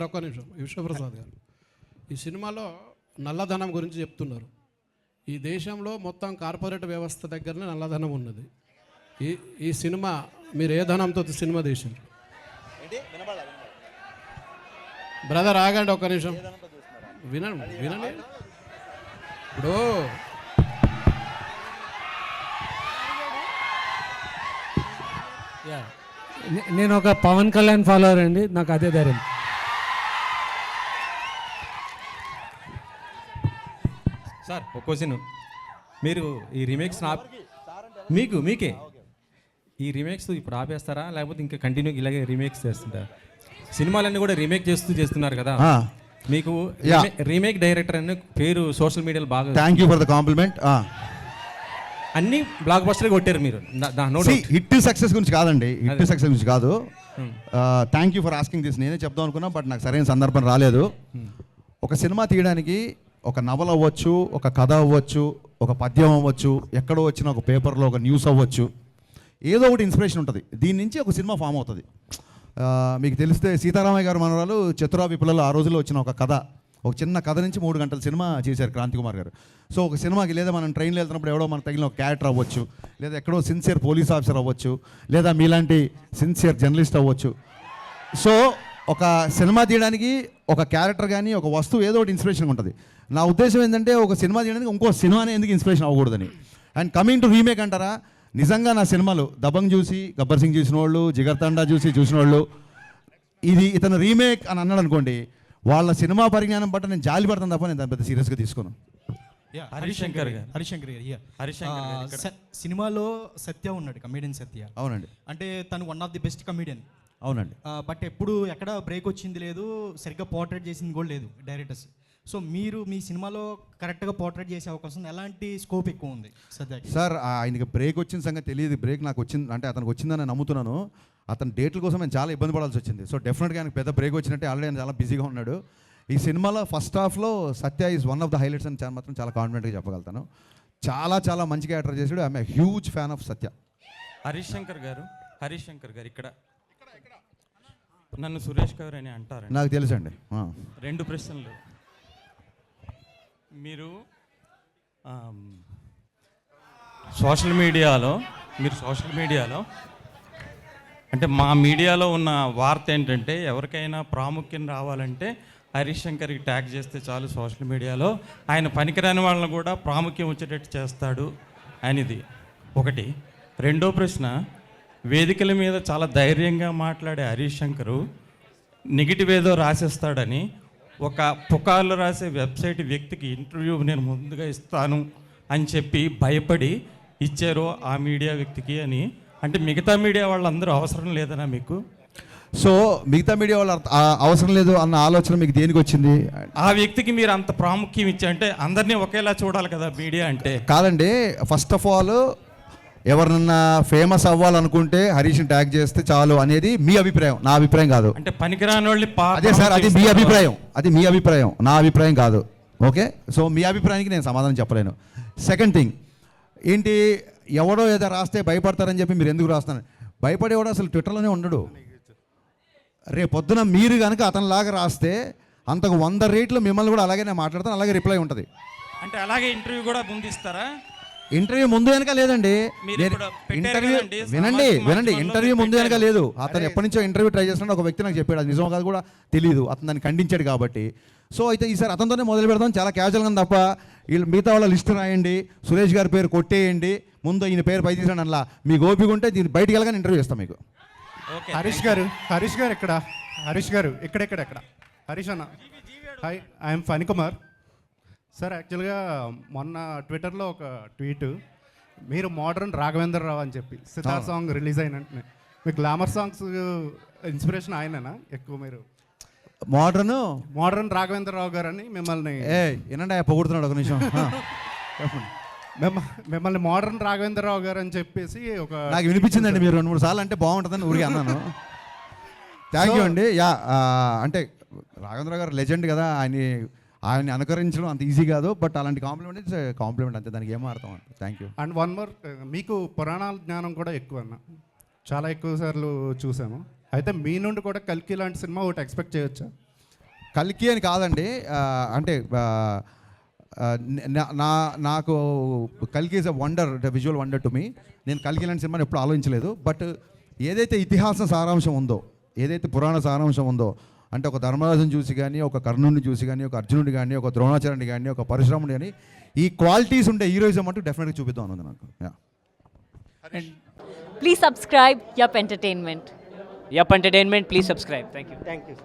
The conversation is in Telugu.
సార్ ఒక్క నిమిషం విశ్వప్రసాద్ గారు. ఈ సినిమాలో నల్లధనం గురించి చెప్తున్నారు. ఈ దేశంలో మొత్తం కార్పొరేట్ వ్యవస్థ దగ్గరనే నల్లధనం ఉన్నది. ఈ ఈ సినిమా మీరు ఏ ధనంతో సినిమా తీసారు బ్రదర్ ఆగండి ఒక్క నిమిషం. వినండి వినండి. ఇప్పుడు నేను ఒక పవన్ కళ్యాణ్ ఫాలోవర్ అండి నాకు అదే ధైర్యం. సార్ ఒక క్వశ్చన్. మీరు ఈ రీమేక్స్ మీకు మీకే? ఈ రీమేక్స్ ఇప్పుడు ఆపేస్తారా? లేకపోతే ఇంకా కంటిన్యూ ఇలాగే రీమేక్స్ చేస్తుంటారా? సినిమాలన్నీ కూడా రీమేక్ చేస్తూ చేస్తున్నారు కదా. మీకు. రీమేక్ డైరెక్టర్ అనే పేరు సోషల్ మీడియాలో బాగా thank you for the compliment అన్ని బ్లాక్ బస్టర్ కొట్టారు మీరు. హిట్ సక్సెస్ గురించి కాదండి. హిట్ సక్సెస్ గురించి కాదు. Thank you for asking this నేనే చెప్దాం అనుకున్నా బట్ నాకు సరైన సందర్భం రాలేదు. ఒక సినిమా తీయడానికి ఒక నవల అవ్వచ్చు ఒక కథ అవ్వచ్చు ఒక పద్యం అవ్వచ్చు ఎక్కడో వచ్చిన ఒక పేపర్లో ఒక న్యూస్ అవ్వచ్చు. ఏదో ఒకటి ఇన్స్పిరేషన్ ఉంటుంది. దీని నుంచి ఒక సినిమా ఫామ్ అవుతుంది. మీకు తెలిస్తే సీతారామయ్య గారు మనవరాలు చతురా విపులలో ఆ రోజుల్లో వచ్చిన ఒక కథ. ఒక చిన్న కథ నుంచి మూడు గంటల సినిమా చేశారు క్రాంతి కుమార్ గారు. సో ఒక సినిమాకి లేదా మనం ట్రైన్లో వెళ్తున్నప్పుడు ఎవడో మనకు తగిలిన ఒక క్యారెక్టర్ అవ్వచ్చు లేదా ఎక్కడో సిన్సియర్ పోలీస్ ఆఫీసర్ అవ్వచ్చు లేదా మీలాంటి సిన్సియర్ జర్నలిస్ట్ అవ్వచ్చు. సో ఒక సినిమా తీయడానికి ఒక క్యారెక్టర్ కానీ ఒక వస్తువు ఏదో ఒకటి ఇన్స్పిరేషన్ ఉంటుంది. నా ఉద్దేశం ఏంటంటే ఒక సినిమా తీయడానికి ఇంకో సినిమానే ఎందుకు ఇన్స్పిరేషన్ అవ్వకూడదని. అండ్ కమింగ్ టు రీమేక్ అంటారా? నిజంగా నా సినిమాలు దబంగ్ చూసి గబ్బర్ సింగ్ చూసిన వాళ్ళు జిగర్ తండా చూసి చూసిన వాళ్ళు ఇది ఇతను రీమేక్ అని అన్నాడు అనుకోండి వాళ్ళ సినిమా పరిజ్ఞానం బట్టి నేను జాలి పడతాను తప్ప నేను దాన్ని పెద్ద సీరియస్గా తీసుకోను. హరిశంకర్ గారు. హరిశంకర్ గారు. హరిశంకర్ సినిమాలో సత్య ఉన్నాడు కమేడియన్ సత్య. అవునండి. అంటే తను one of the best comedian అవునండి. బట్ ఎప్పుడు ఎక్కడ బ్రేక్ వచ్చింది లేదు సరిగ్గా పోర్ట్రేట్ చేసింది కూడా లేదు డైరెక్టర్స్ సో మీరు మీ సినిమాలో కరెక్ట్గా పోర్ట్రేట్ చేసే అవకాశం. ఎలాంటి స్కోప్ ఎక్కువ ఉంది సత్యకి సార్ ఆయనకి బ్రేక్ వచ్చిన సంగతి తెలియదు. బ్రేక్ నాకు వచ్చింది అంటే అతనికి వచ్చిందని నేను నమ్ముతున్నాను. అతని డేట్ల కోసం నేను చాలా ఇబ్బంది పడాల్సి వచ్చింది. సో డెఫినెట్గా ఆయనకు పెద్ద బ్రేక్ వచ్చినట్టే ఆల్రెడీ ఆయన చాలా బిజీగా ఉన్నాడు. ఈ సినిమాలో ఫస్ట్ హాఫ్లో Satya is one of the highlights అని చాలా మాత్రం చాలా కాన్ఫిడెంట్గా చెప్పగలుగుతాను. చాలా చాలా మంచి క్యారెక్టర్ చేసాడు I'm huge fan of Satya. Harishankar garu Harishankar garu ఇక్కడ. నన్ను సురేష్ గారు అని అంటారండి. నాకు తెలుసండి. రెండు ప్రశ్నలు. మీరు? సోషల్ మీడియాలో మీరు సోషల్ మీడియాలో అంటే మా మీడియాలో ఉన్న వార్త ఏంటంటే ఎవరికైనా ప్రాముఖ్యం రావాలంటే హరీష్ శంకర్కి ట్యాగ్ చేస్తే చాలు సోషల్ మీడియాలో. ఆయన పనికిరాని వాళ్ళని కూడా ప్రాముఖ్యం వచ్చేటట్టు చేస్తాడు అనేది. ఒకటి. రెండో ప్రశ్న వేదికల మీద చాలా ధైర్యంగా మాట్లాడే హరీష్ శంకరు నెగిటివ్ ఏదో రాసేస్తాడని ఒక పుకార్లు రాసే వెబ్సైట్ వ్యక్తికి ఇంటర్వ్యూ నేను ముందుగా ఇస్తాను అని చెప్పి భయపడి ఇచ్చారు ఆ మీడియా వ్యక్తికి అని. అంటే మిగతా మీడియా వాళ్ళందరూ అవసరం లేదనా మీకు? సో మిగతా మీడియా వాళ్ళు అవసరం లేదు అన్న ఆలోచన మీకు దేనికి వచ్చింది? ఆ వ్యక్తికి మీరు అంత ప్రాముఖ్యం ఇచ్చా అంటే అందరినీ ఒకేలా చూడాలి కదా మీడియా అంటే. కాదండి ఫస్ట్ ఆఫ్ ఆల్ ఎవరినన్నా ఫేమస్ అవ్వాలనుకుంటే హరీష్ని ట్యాగ్ చేస్తే చాలు అనేది మీ అభిప్రాయం. నా అభిప్రాయం కాదు. అంటే పనికిరాని వాళ్ళని పా- అదే సార్ అది మీ. అభిప్రాయం. అది మీ అభిప్రాయం. నా అభిప్రాయం కాదు. ఓకే? సో మీ అభిప్రాయానికి నేను సమాధానం చెప్పలేను. సెకండ్ థింగ్ ఏంటి ఎవడో ఏదో రాస్తే భయపడతారని చెప్పి మీరు ఎందుకు రాస్తున్నారు? భయపడేవాడు అసలు ట్విట్టర్లోనే ఉండడు. రేపు పొద్దున మీరు కనుక అతనిలాగా రాస్తే అంతకు వంద రేట్లు మిమ్మల్ని కూడా అలాగే నేను మాట్లాడతాను అలాగే రిప్లై ఉంటుంది. అంటే అలాగే ఇంటర్వ్యూ కూడా ముందు ఇస్తారా? ఇంటర్వ్యూ ముందు వెనక లేదండి. ఇంటర్వ్యూ వినండి వినండి ఇంటర్వ్యూ ముందు వెనక. లేదు. అతను ఎప్పటి నుంచో ఇంటర్వ్యూ ట్రై చేస్తున్నాడు ఒక వ్యక్తి నాకు చెప్పాడు అది నిజం కాదు కూడా తెలియదు అతను దాన్ని ఖండించాడు కాబట్టి. సో అయితే ఈసారి అతనితోనే మొదలు పెడదాం. చాలా క్యాజువల్గా తప్ప వీళ్ళు మిగతా వాళ్ళ లిస్ట్ రాయండి సురేష్ గారి పేరు కొట్టేయండి ముందు ఈయన పేరు పై తీసాడు అలా. మీ ఓపిక ఉంటే దీన్ని బయటికి వెళ్ళగానే ఇంటర్వ్యూ ఇస్తాం మీకు. ఓకే. హరీష్ గారు హరీష్ గారు ఎక్కడ? హరీష్ గారు ఎక్కడెక్కడ ఎక్కడ? హరీష్ అన్న. Hi I'm Phani Kumar sir యాక్చువల్గా మొన్న ట్విట్టర్లో ఒక ట్వీట్ మీరు మోడర్న్ రాఘవేంద్ర రావు అని చెప్పి సితార్ సాంగ్ రిలీజ్ అయిన మీ గ్లామర్ సాంగ్స్ ఇన్స్పిరేషన్ ఆయననా? ఎక్కువ మీరు మోడర్న్? మోడర్న్ రాఘవేంద్ర రావు గారు అని మిమ్మల్ని ఏ వినండి ఆయన పొగుడుతున్నాడు ఒక నిమిషం. మిమ్మల్ని మోడర్న్ రాఘవేంద్ర రావు గారు అని చెప్పేసి ఒక నాకు వినిపించిందండి మీరు రెండు మూడు సార్లు అంటే బాగుంటుందని ఊరికి అన్నాను. థ్యాంక్ యూ అండి. యా అంటే రాఘవేంద్ర గారు లెజెండ్ కదా ఆయన ఆయన్ని అనుకరించడం అంత ఈజీ కాదు బట్ అలాంటి కాంప్లిమెంట్ ఇట్స్ కాంప్లిమెంట్ అంతే దానికి ఏమో అర్థం thank you and one more మీకు పురాణాల జ్ఞానం కూడా ఎక్కువ అన్న. చాలా ఎక్కువ సార్లు చూసాము. అయితే మీ నుండి కూడా కల్కి లాంటి సినిమా ఒకటి ఎక్స్పెక్ట్ చేయొచ్చా? కల్కి అని కాదండి అంటే నా- నా నాకు కల్కి is a wonder visual wonder to me నేను కల్కి లాంటి సినిమాని ఎప్పుడు ఆలోచించలేదు బట్ ఏదైతే ఇతిహాస సారాంశం ఉందో ఏదైతే పురాణ సారాంశం ఉందో అంటే ఒక ధర్మరాజుని చూసి కానీ ఒక కర్ణుడిని చూసి కానీ ఒక అర్జునుడి కానీ ఒక ద్రోణాచార్యుని కానీ ఒక పరశురాముడి కానీ ఈ క్వాలిటీస్ ఉండే హీరోయిజం అంటూ డెఫినెట్గా చూపిద్దాం అనుంది నాకు yeah Please subscribe Yup Entertainment. Yup Entertainment, please subscribe. Thank you. Thank you.